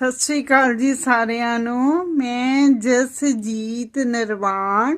ਸਤਿ ਸ੍ਰੀ ਅਕਾਲ ਜੀ ਸਾਰਿਆਂ ਨੂੰ। ਮੈਂ ਜਸਜੀਤ ਨਰਵਾਣ,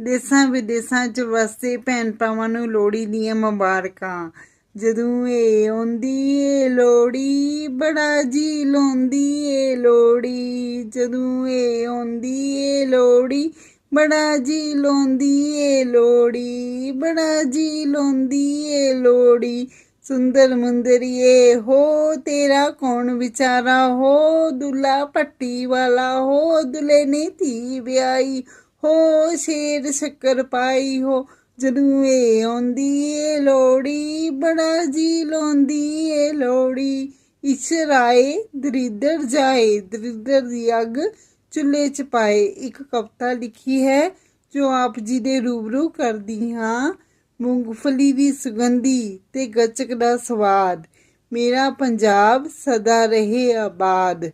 ਦੇਸਾਂ ਵਿਦੇਸਾਂ ਚ ਵਸਦੇ ਭੈਣ ਭਰਾਵਾਂ ਨੂੰ ਲੋਹੜੀ ਦੀਆਂ ਮੁਬਾਰਕਾਂ। ਜਦੋਂ ਇਹ ਆਉਂਦੀ ਏ ਲੋਹੜੀ, ਬੜਾ ਜੀ ਲਾਉਂਦੀ ਏ ਲੋਹੜੀ। ਜਦੋਂ ਇਹ ਆਉਂਦੀ ਏ ਲੋਹੜੀ, ਬੜਾ ਜੀ ਲਾਉਂਦੀ ਏ ਲੋਹੜੀ। ਬੜਾ ਜੀ ਲਾਉਂਦੀ ਏ ਲੋਹੜੀ। ਸੁੰਦਰ ਮੁੰਦਰੀਏ, ਹੋ ਤੇਰਾ ਕੌਣ ਵਿਚਾਰਾ? ਹੋ ਦੁੱਲਾ ਪੱਟੀ ਵਾਲਾ, ਹੋ ਦੁਲੇ ਨੇ ਧੀ ਵਿਆਹੀ, ਹੋ ਸ਼ੇਰ ਸ਼ੱਕਰ ਪਾਈ, ਹੋ ਜਦੋਂ ਇਹ ਆਉਂਦੀ ਏ ਲੋੜੀ ਬੜਾ ਜੀ ਲਾਉਂਦੀ ਏ ਲੋੜੀ ਇਸ਼ਰਾਏ ਦਰਿਦਰ ਜਾਏ, ਦਰਿਦਰ ਦੀ ਅੱਗ ਚੁੱਲ੍ਹੇ 'ਚ ਪਾਏ। ਇੱਕ ਕਵਿਤਾ ਲਿਖੀ ਹੈ ਜੋ ਆਪ ਜੀ ਦੇ ਰੂਬਰੂ ਕਰਦੀ ਹਾਂ। ਮੂੰਗਫਲੀ ਦੀ ਸੁਗੰਧੀ ਤੇ ਗੱਚਕ ਦਾ ਸਵਾਦ। ਮੇਰਾ ਪੰਜਾਬ ਸਦਾ ਰਹੇ ਆਬਾਦ।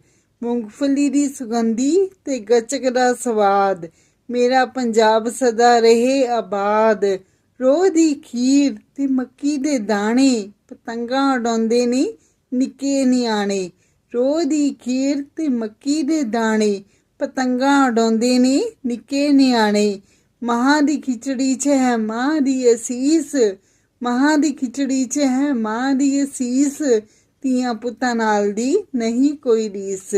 ਮੂੰਗਫਲੀ ਦੀ ਸੁਗੰਧੀ ਤੇ ਗੱਚਕ ਦਾ ਸਵਾਦ। ਮੇਰਾ ਪੰਜਾਬ ਸਦਾ ਰਹੇ ਆਬਾਦ। ਰੋਹ ਦੀ ਖੀਰ ਤੇ ਮੱਕੀ ਦੇ ਦਾਣੇ ਪਤੰਗਾਂ ਉਡਾਉਂਦੇ ਨੇ ਨਿੱਕੇ ਨਿਆਣੇ। ਰੋਹ ਦੀ ਖੀਰ ਤੇ ਮੱਕੀ ਦੇ ਦਾਣੇ ਪਤੰਗਾਂ ਉਡਾਉਂਦੇ ਨੇ ਨਿੱਕੇ ਨਿਆਣੇ। ਮਾਂ ਦੀ ਖਿਚੜੀ 'ਚ ਹੈ ਮਾਂ ਦੀ ਅਸੀਸ ਮਾਂ ਦੀ ਖਿਚੜੀ 'ਚ ਹੈ ਮਾਂ ਦੀ ਅਸੀਸ। ਤੀਆਂ ਪੁੱਤਾਂ ਨਾਲ ਦੀ ਨਹੀਂ ਕੋਈ ਰੀਸ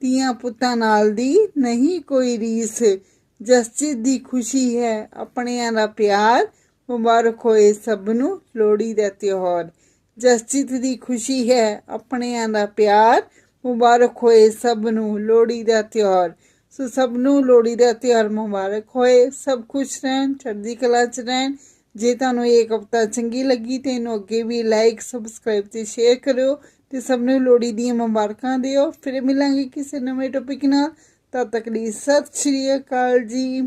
ਤੀਆਂ ਪੁੱਤਾਂ ਨਾਲ ਦੀ ਨਹੀਂ ਕੋਈ ਰੀਸ। ਜਸਜੀਤ ਦੀ ਖੁਸ਼ੀ ਹੈ ਆਪਣਿਆਂ ਦਾ ਪਿਆਰ, ਮੁਬਾਰਕ ਹੋਏ ਸਭ ਨੂੰ ਲੋਹੜੀ ਦਾ ਤਿਉਹਾਰ। ਜਸਜੀਤ ਦੀ ਖੁਸ਼ੀ ਹੈ ਆਪਣਿਆਂ ਦਾ ਪਿਆਰ, ਮੁਬਾਰਕ ਹੋਏ ਸਭ ਨੂੰ ਲੋਹੜੀ ਦਾ ਤਿਉਹਾਰ। ਸੋ ਸਭ ਨੂੰ ਲੋਹੜੀ ਦਾ ਤਿਉਹਾਰ ਮੁਬਾਰਕ ਹੋਏ। ਸਭ ਖੁਸ਼ ਰਹਿਣ, ਚੜ੍ਹਦੀ ਕਲਾ ਚ ਰਹਿਣ। ਜੇ ਤੁਹਾਨੂੰ ਇਹ ਕਵਿਤਾ ਚੰਗੀ ਲੱਗੀ ਤੇ ਇਹਨੂੰ ਅੱਗੇ ਵੀ ਲਾਈਕ ਸਬਸਕ੍ਰਾਈਬ ਤੇ ਸ਼ੇਅਰ ਕਰਿਓ ਤੇ ਸਭ ਨੂੰ ਲੋਹੜੀ ਦੀਆਂ ਮੁਬਾਰਕਾਂ ਦਿਓ। ਫਿਰ ਮਿਲਾਂਗੇ ਕਿਸੇ ਨਵੇਂ ਟੌਪਿਕ ਨਾਲ। ਤਦ ਤੱਕ ਲਈ ਸਤਿ ਸ਼੍ਰੀ ਅਕਾਲ ਜੀ।